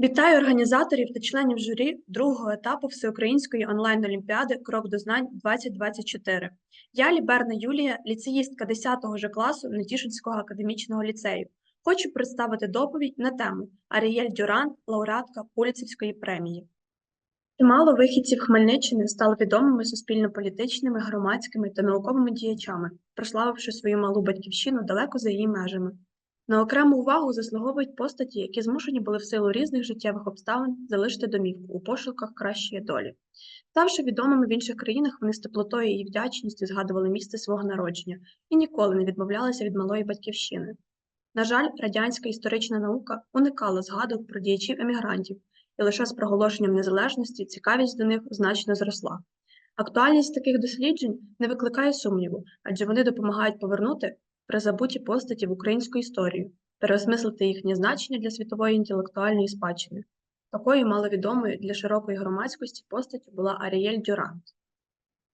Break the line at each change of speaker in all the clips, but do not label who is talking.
Вітаю організаторів та членів журі другого етапу Всеукраїнської онлайн-олімпіади Крок до знань 2024. Я Ліберна Юлія, ліцеїстка 10 же класу Нетішинського академічного ліцею. Хочу представити доповідь на тему Арієль Дюран, лауреатка Пуліцівської премії. Чимало вихідців Хмельниччини стали відомими суспільно-політичними, громадськими та науковими діячами, прославивши свою малу батьківщину далеко за її межами. На окрему увагу заслуговують постаті, які змушені були в силу різних життєвих обставин залишити домівку у пошуках кращої долі. Ставши відомими в інших країнах, вони з теплотою і вдячністю згадували місце свого народження і ніколи не відмовлялися від малої батьківщини. На жаль, радянська історична наука уникала згадок про діячів емігрантів, і лише з проголошенням незалежності цікавість до них значно зросла. Актуальність таких досліджень не викликає сумніву, адже вони допомагають повернути призабуті постаті в українську історію, переосмислити їхнє значення для світової інтелектуальної спадщини. Такою маловідомою для широкої громадськості постаттю була Арієль Дюрант.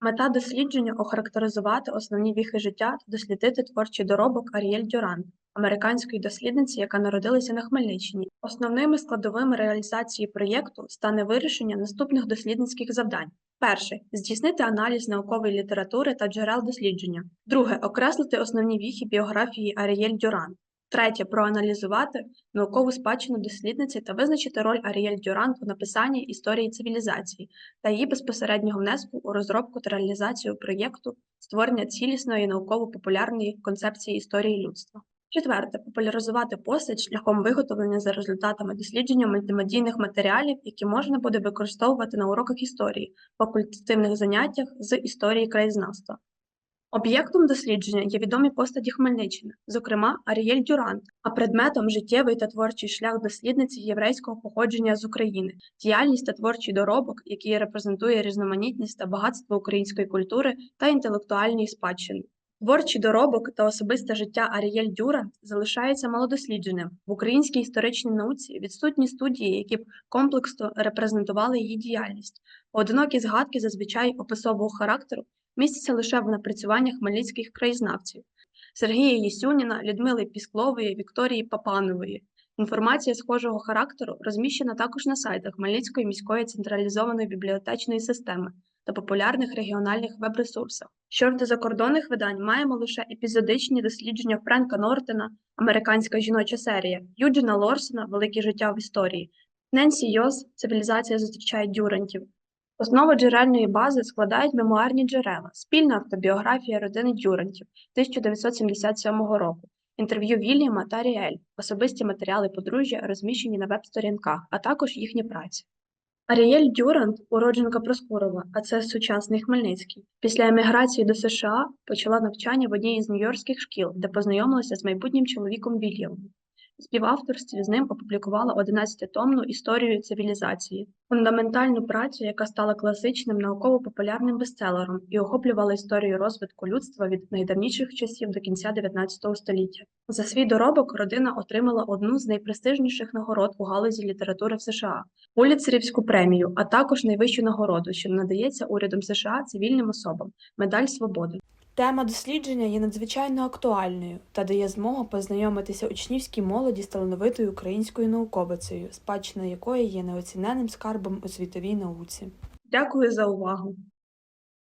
Мета дослідження охарактеризувати основні віхи життя та дослідити творчий доробок Арієль Дюрант, американської дослідниці, яка народилася на Хмельниччині. Основними складовими реалізації проєкту стане вирішення наступних дослідницьких завдань. Перше здійснити аналіз наукової літератури та джерел дослідження. Друге окреслити основні віхи біографії Арієль Дюран. Третє проаналізувати наукову спадщину дослідниці та визначити роль Арієль Дюран у написанні історії цивілізації та її безпосереднього внеску у розробку та реалізацію проєкту створення цілісної науково-популярної концепції історії людства. Четверте популяризувати постать шляхом виготовлення за результатами дослідження мультимедійних матеріалів, які можна буде використовувати на уроках історії, факультативних заняттях з історії краєзнавства. Об'єктом дослідження є відомі постаті Хмельниччини, зокрема Арієль Дюрант, а предметом життєвий та творчий шлях дослідниці єврейського походження з України, діяльність та творчий доробок, який репрезентує різноманітність та багатство української культури та інтелектуальної спадщини. Творчий доробок та особисте життя Арієль Дюрант залишається малодослідженим. В українській історичній науці відсутні студії, які б комплексно репрезентували її діяльність. Поодинокі згадки зазвичай описового характеру містяться лише в напрацюваннях хмельницьких краєзнавців Сергія Єсюніна, Людмили Пісклової, Вікторії Папанової. Інформація схожого характеру розміщена також на сайтах Хмельницької міської централізованої бібліотечної системи та популярних регіональних веб-ресурсах. Щодо закордонних видань маємо лише епізодичні дослідження Френка Нортена, американська жіноча серія, Юджина Лорсона Велике життя в історії, Ненсі Йос Цивілізація зустрічає дюрантів. Основу джерельної бази складають мемуарні джерела, спільна автобіографія родини Дюрантів 1977 року, інтерв'ю Вільяма та Ріель, особисті матеріали подружжя розміщені на веб-сторінках, а також їхні праці. Арієль Дюрант, уродженка Проскурова, а це сучасний Хмельницький. Після еміграції до США почала навчання в одній із нью-йоркських шкіл, де познайомилася з майбутнім чоловіком Вільямом. Співавторстві з ним опублікувала 11-томну історію цивілізації, фундаментальну працю, яка стала класичним науково-популярним бестселером і охоплювала історію розвитку людства від найдавніших часів до кінця 19 століття. За свій доробок родина отримала одну з найпрестижніших нагород у галузі літератури в США Пуліцерівську премію, а також найвищу нагороду, що надається урядом США цивільним особам медаль свободи. Тема дослідження є надзвичайно актуальною та дає змогу познайомитися учнівській молоді з талановитою українською науковицею, спадщина якої є неоціненним скарбом у світовій науці. Дякую за увагу!